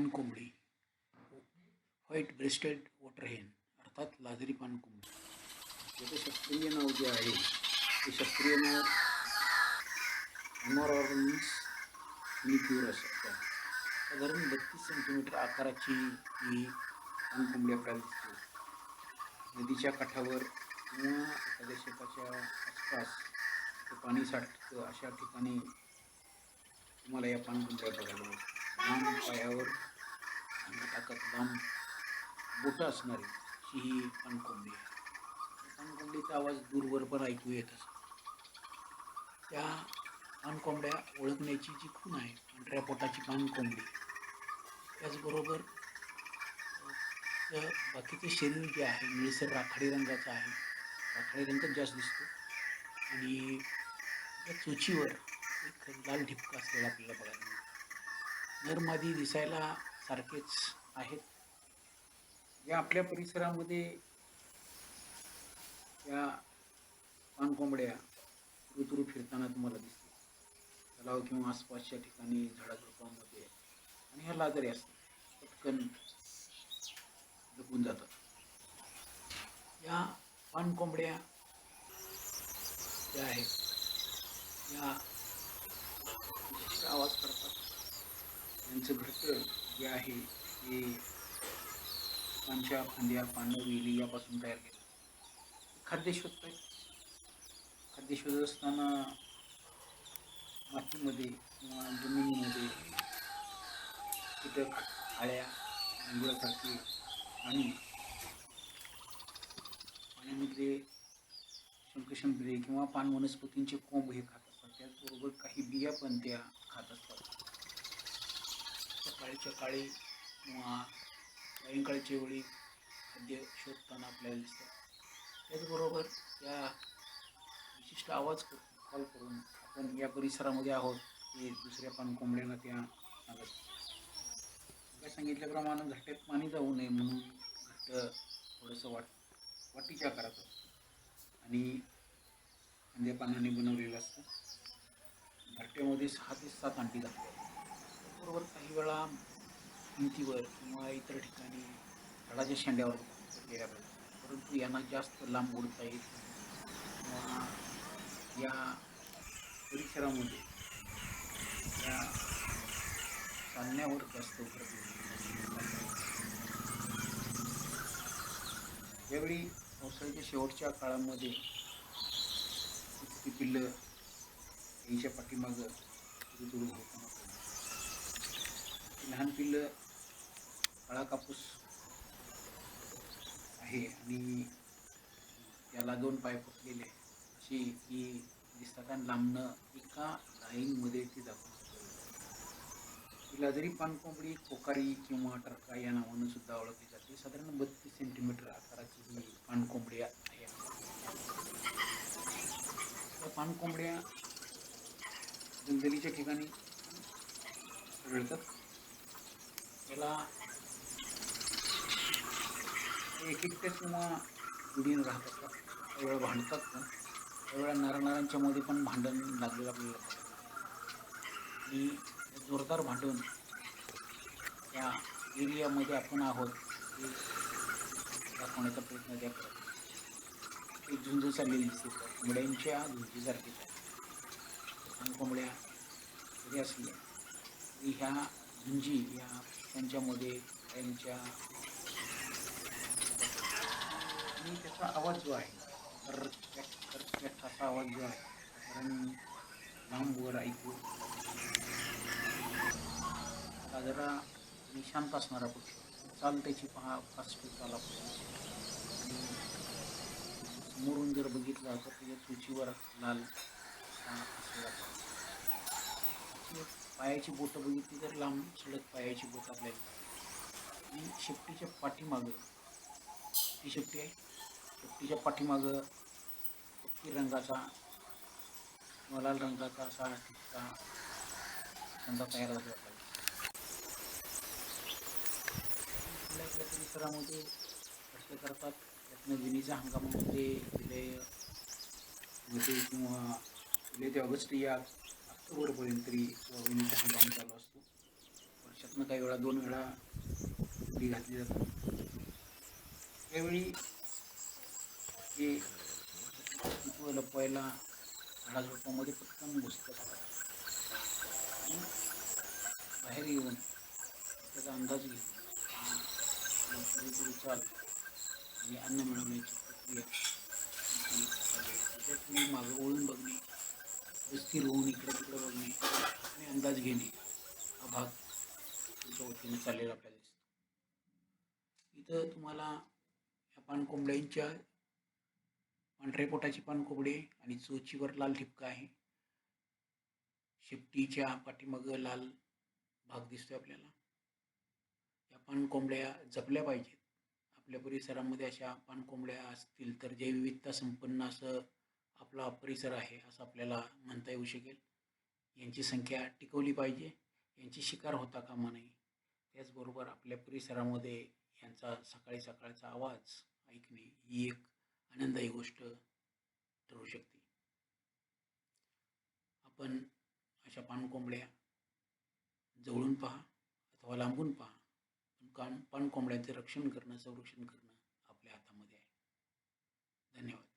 पानकोंबडी white rested water हेन अर्थात लाजरी पानकोंबडी याचं शास्त्रीय नाव जे आहे ते शास्त्रीय नाव अमॉरॉर्निस निक्युरस असतात साधारण बत्तीस सेंटीमीटर आकाराची ही पानकोंबडी आपल्याला दिसते. नदीच्या काठावर किंवा एखाद्या शेताच्या आसपास पाणी साठतं अशा ठिकाणी तुम्हाला या पानकोंबड्या बघायला मिळतात. पायावर आणि टाकत लांब बोटं असणारी अशी ही पानकोंबडी आहे. या पानकोंबडीचा आवाज दूरवर पण ऐकू येत असतो त्या पानकोंबड्या ओळखण्याची जी खूण आहे पांढऱ्या पोटाची पानकोंबडी त्याचबरोबर बाकीचे बाकीचं शरीर जे आहे निळसर राखाडी रंगाचं आहे. राखाडी रंगच जास्त दिसतो. आणि त्या चोचीवर एक लाल ठिपका असलेला आपल्याला बघायला मिळतो. नर मादी दिसायला सारखेच आहेत. या आपल्या परिसरामध्ये या पानकोंबड्या ऋतुरू फिरताना तुम्हाला दिसते तलाव किंवा आसपासच्या ठिकाणी झाडाझुडपांमध्ये आणि ह्या लाजरी असतात. पटकन लपून जातात. या पानकोंबड्या ज्या आहेत या आवाज करतात. त्यांचं घरटं जे आहे ते पंचा फांद्या पानं वेली यापासून तयार केलं. खाद्य शोधतात खाद्य शोधत असताना मातीमध्ये किंवा जमिनीमध्ये कीटक आळ्या अंगुळासारखे आणि पाण्यामध्ये शंखशंभरे किंवा पान वनस्पतींचे कोंब हे खात असतात. त्याचबरोबर काही बिया पण त्या खात असतात. सकाळच्या काळी किंवा सायंकाळच्या वेळी खाद्य शोधताना आपल्याला दिसतात त्याचबरोबर त्या विशिष्ट आवाज कॉल करून आपण या परिसरामध्ये आहोत हे दुसऱ्या पान कोंबड्यांना त्या सांगत काय सांगितल्याप्रमाणे घट्ट्यात पाणी जाऊ नये म्हणून घट्ट थोडंसं वाट वाटीच्या आकाराचं आणि खांद्या पानाने बनवलेलं असतं. घट्ट्यामध्ये सहा ते सात अंडी घालतात बरोबर काही वेळा भिंतीवर किंवा इतर ठिकाणी झाडाच्या शेंड्यावर गेल्या पाहिजे परंतु यांना जास्त लांब उडता येत किंवा या परिसरामध्ये या चालण्यावर जास्त उपलब्ध यावेळी पावसाळ्याच्या शेवटच्या काळामध्ये ती पिल्लं यांच्या पाठीमागं तुडू होताना लहान पिल्लं काळा कापूस आहे आणि याला दोन पाय फुटलेले अशी की दिसतात आणि लांबणं एका लाईनमध्ये ती जातात तिला जरी पानकोंबडी कोकारी किंवा टरका या नावानं सुद्धा ओळखली जाते. साधारण बत्तीस सेंटीमीटर आकाराची ही पानकोंबडी आहे. त्या पानकोंबड्या जंगलीच्या ठिकाणी आढळतात. त्याला एक एकट्या किंवा जुडीनं राहतात. असतात त्यावेळेला भांडतात पण. त्यावेळेला नारनारांच्या मध्ये पण भांडण लागलेलं आपल्याला आणि जोरदार भांडून या एरियामध्ये आपण आहोत हे दाखवण्याचा प्रयत्न त्या करत एक झुंज चाललेली दिसते. कोंबड्यांच्या झुंजीसारखीच आहे आणि कोंबड्या असल्या ह्या झुंजी या त्यांच्यामध्ये त्यांच्या आणि त्याचा आवाज जो आहे तर त्या असा आवाज जो आहे कारण लांबवर ऐकू हा जरा निशांत असणारा पक्षी चाल त्याची पहा फास्ट चाल आपल्याला आणि समोरून जर बघितलं तर त्याच्या चुचीवर लाल हा असलेला पाय. त्याची पायाची बोटं बघितली तर लांब सडक पायाची बोट आपल्याला. आणि शेपटीच्या पाठीमागं ती शेपटी आहे. शेपटीच्या पाठीमागं पक्की रंगाचा किंवा लाल रंगाचा असा ठिपका समजा तयार झाला आपल्याला. आपल्या आपल्या परिसरामध्ये कष्ट करतात. त्यातनं विणीच्या हंगामामध्ये जुलै मध्ये किंवा जुलै ते ऑगस्ट या ऑक्टोबरपर्यंत तरी विणीचा काम चालू असतो. वर्षातनं काही वेळा दोन वेळा उडी घातली जाते. त्यावेळी हे लपवायला झाडाझुडपामध्ये पटकन घुसत असतात आणि बाहेर येऊन त्याचा अंदाज घेऊन आणि चाल आणि अन्न मिळवण्याची प्रक्रिया. त्याच्यात मी मागं ओळून अंदाज घेणे हा भाग तुमच्या वतीने चाललेला आपल्याला दिसतो. इथं तुम्हाला या पानकोंबड्यांच्या पांढऱ्या पोटाची पानकोंबडी आणि चोचीवर लाल ठिपका आहे. शेपटीच्या पाठीमागं लाल भाग दिसतोय आपल्याला. या पानकोंबड्या जपल्या पाहिजेत. आपल्या परिसरामध्ये अशा पानकोंबड्या असतील तर जैवविविधता संपन्न असं आपला परिसर आहे असं आपल्याला म्हणता येऊ शकेल. यांची संख्या टिकवली पाहिजे. यांची शिकार होता कामा नये. त्याचबरोबर आपल्या परिसरामध्ये यांचा सकाळी सकाळचा आवाज ऐकणे ही एक आनंदायी गोष्ट ठरू शकते. आपण अशा पानकोंबड्या जवळून पहा अथवा लांबून पहा. पण कान पानकोंबड्यांचे रक्षण करणं संरक्षण करणं आपल्या हातामध्ये आहे. धन्यवाद.